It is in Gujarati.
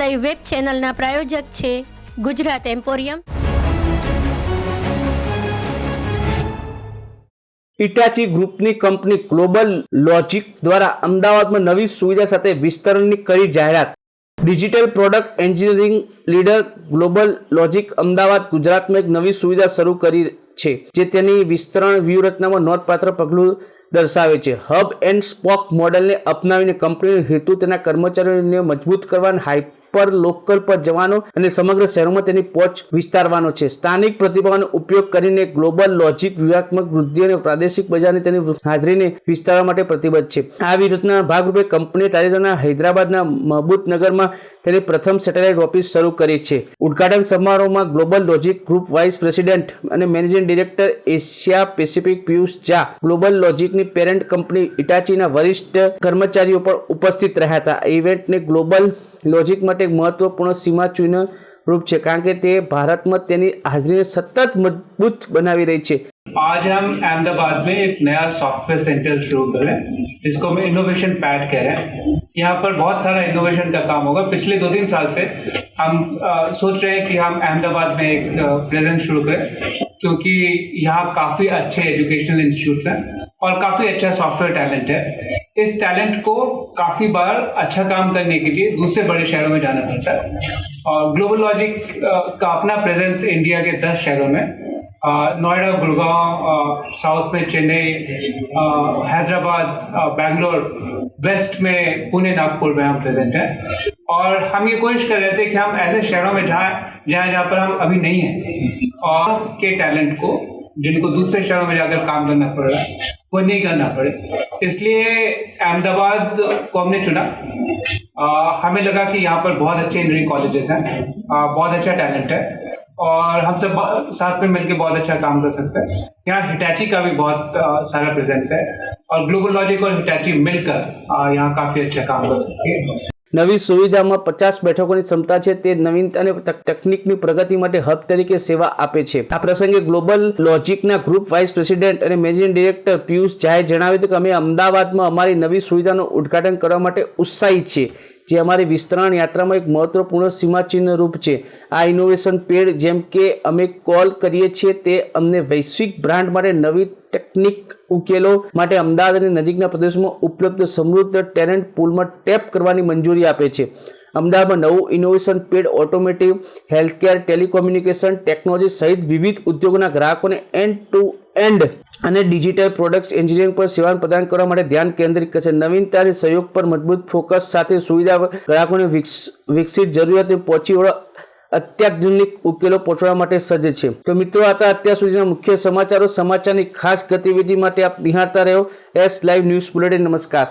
લાઈવ વેબ ચેનલના પ્રાયોજક છે ગુજરાત એમ્પોરિયમ ઇટાચી ગ્રુપની કંપની ગ્લોબલ લોજિક દ્વારા અમદાવાદમાં નવી સુવિધા સાથે વિસ્તરણની કરી જાહેરાત. Digital product engineering leader GlobalLogic Ahmedabad ગુજરાતમાં એક નવી સુવિધા શરૂ કરી છે, જે તેની વિસ્તરણ વ્યૂહરચનામાં નોંધપાત્ર પગલું દર્શાવે છે. હબ એન્ડ સ્પોક મોડેલને અપનાવીને કંપનીનો હેતુ તેના કર્મચારીઓને મજબૂત કરવા અને હાઇપર લોકલ પર જવાનો અને સમગ્ર શહેરોમાં તેની પહોંચ વિસ્તારવાનો છે. સ્થાનિક પ્રતિભાવનો ઉપયોગ કરીને ગ્લોબલ લોજિક વ્યૂહાત્મક વૃદ્ધિ અને પ્રાદેશિક બજારની તેની હાજરીને વિસ્તારવા માટે પ્રતિબદ્ધ છે. આ વિરોધના ભાગરૂપે કંપનીએ તાજેતરના હૈદરાબાદના મહબૂબનગરમાં તેની પ્રથમ સેટેલાઇટ ઓફિસ શરૂ કરી છે. ઉદઘાટન સમારોહમાં global logic group vice president અને managing director Asia Pacific Piyush Jha, global લોજિકની પેરેન્ટ કંપની ઇટાચીના વરિષ્ઠ કર્મચારીઓ પણ ઉપસ્થિત રહ્યા હતા. ઇવેન્ટને ગ્લોબલ લોજિક માટે એક મહત્વપૂર્ણ સીમાચિહ્ન રૂપ છે કારણ કે તે ભારતમાં તેની હાજરીને સતત મજબૂત બનાવી રહી છે आज हम अहमदाबाद में एक नया सॉफ्टवेयर सेंटर शुरू कर रहे हैं जिसको हम इनोवेशन पैड कह रहे हैं यहाँ पर बहुत सारा इनोवेशन का काम होगा पिछले दो तीन साल से हम अ, सोच रहे हैं कि हम अहमदाबाद में एक प्रेजेंस शुरू करें क्योंकि यहाँ काफ़ी अच्छे एजुकेशनल इंस्टीट्यूट्स हैं और काफ़ी अच्छा सॉफ्टवेयर टैलेंट है। इस टैलेंट को काफ़ी बार अच्छा काम करने के लिए दूसरे बड़े शहरों में जाना पड़ता है। और ग्लोबल लॉजिक का अपना प्रेजेंस इंडिया के दस शहरों में। नोएडा, गुड़गांव साउथ में चेन्नई हैदराबाद बैंगलोर वेस्ट में पुणे, नागपुर में हम प्रेजेंट हैं। और हम ये कोशिश कर रहे थे कि हम ऐसे शहरों में जहाँ जहाँ जहाँ पर हम अभी नहीं हैं। और के टैलेंट को, जिनको दूसरे शहरों में जाकर काम करना पड़ रहा है वो नहीं करना पड़े। इसलिए अहमदाबाद को हमने चुना। आ, हमें लगा कि यहाँ पर बहुत अच्छे इंजीनियरिंग कॉलेजेस हैं। बहुत अच्छा टैलेंट है और हम सब साथ में मिलकर बहुत अच्छा काम कर सकते हैं। यहाँ हिटैची का भी बहुत आ, सारा प्रेजेंस है और ग्लोबल लॉजिक और हिटैची मिलकर यहाँ काफ़ी अच्छा काम कर सकती है। નવી સુવિધામાં પચાસ બેઠકોની ક્ષમતા છે. તે નવીનતા અને ટેકનિકની પ્રગતિ માટે હબ તરીકે સેવા આપે છે. આ પ્રસંગે ગ્લોબલ લોજિકના ગ્રુપ વાઇસ પ્રેસિડેન્ટ અને મેનેજિંગ ડિરેક્ટર પિયુષ ઝાએ જણાવ્યું હતું કે અમે અમદાવાદમાં અમારી નવી સુવિધાનું ઉદ્ઘાટન કરવા માટે ઉત્સાહિત છીએ. જે અમારી વિસ્તરણ યાત્રામાં એક મહત્વપૂર્ણ સીમાચિહ્ન રૂપ છે. આ ઇનોવેશન પેડ જેમ કે અમે કોલ કરીએ છીએ તે અમને વૈશ્વિક બ્રાન્ડ માટે નવી ટેકનિક ઉકેલો માટે અમદાવાદ અને નજીકના પ્રદેશોમાં ઉપલબ્ધ સમૃદ્ધ ટેલેન્ટ પૂલમાં ટેપ કરવાની મંજૂરી આપે છે. અમદાવાદમાં નવું innovation pad automotive healthcare telecommunication technology સહિત વિવિધ ઉદ્યોગોના ગ્રાહકોને એન્ડ ટુ એન્ડ અને ડિજિટલ પ્રોડક્ટ્સ એન્જિનિયરિંગ પર સેવા પ્રદાન કરવા માટે ધ્યાન કેન્દ્રિત કરશે. નવીનતા અને સહયોગ પર મજબૂત ફોકસ સાથે સુવિધા ગ્રાહકોને વિકસ- વિકસિત જરૂરિયાતને પહોંચી વળવા અત્યાધુનિક ઉકેલો પહોંચવા માટે સજ્જ છે. તો મિત્રો, આ અત્યાર સુધીના મુખ્ય સમાચારો. સમાચારની ખાસ ગતિવિધિ માટે આપ નિહાળતા રહ્યો એસ લાઈવ ન્યૂઝ બુલેટિન નમસ્કાર.